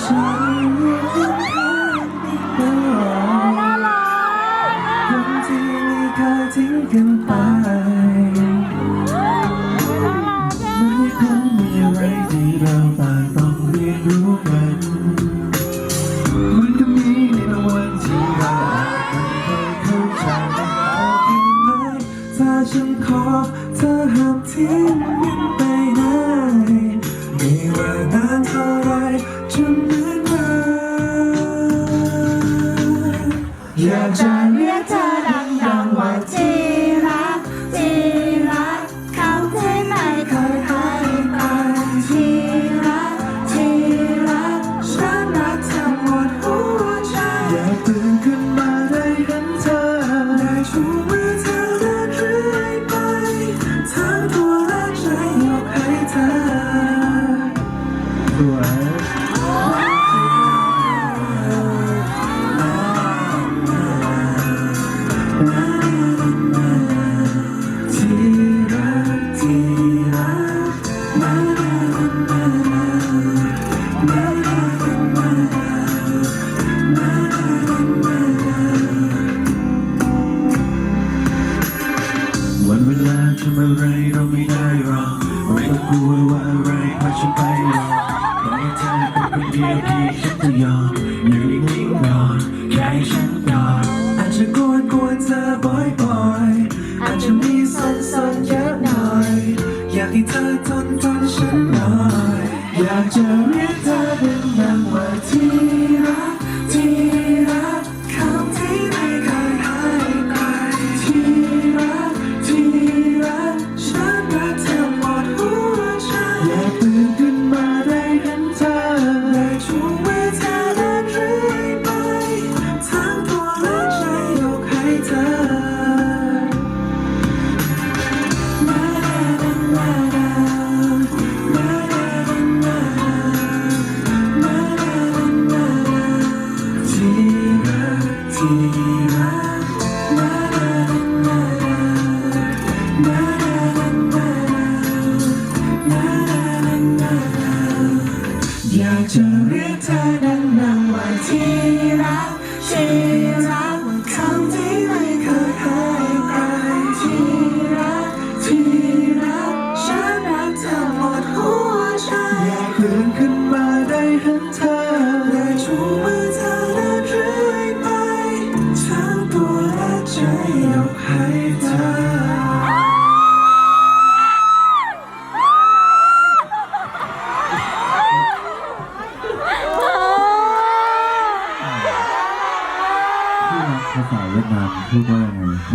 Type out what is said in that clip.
ฉันอยู่ข้างๆตลอดคนที่ไม่เคยทิ้งกันไปมันคงมีอะไรที่เราต่างต้องเรียนรู้กันมันก็มีในวันที่เราอาจไม่เคยเข้าใจเอาจริงไหมถ้าฉันขอเธอห้ามทิ้งมันไป อย ทำอะไรเราไม่ได้หรอกไม่ต้องกลัวว่าอะไรพาฉันไปหรอกขอให้เธอเป็นคนเดียวที่ฉันจะยอมอยู่นิ่งๆก่อนแค่ให้ฉันก่อดอาจจะกวนกวนๆเธอบ่อยๆอาจจะมีสนสนๆเยอะหน่อย อยากให้เธอทนทนฉันหน่อย อยากจะเรียกเธอเป็นดังว่าที่ อยากจะเรียกเธอดังๆว่าที่รักที่รักคำที่ไม่เคยหายไปที่รักที่รักฉันรักเธอหมดหัวใจอยากตื่นขึ้นมาได้เห็นเธอ ยกให้เธอภาษาเวียดนามพูดว่ายังไง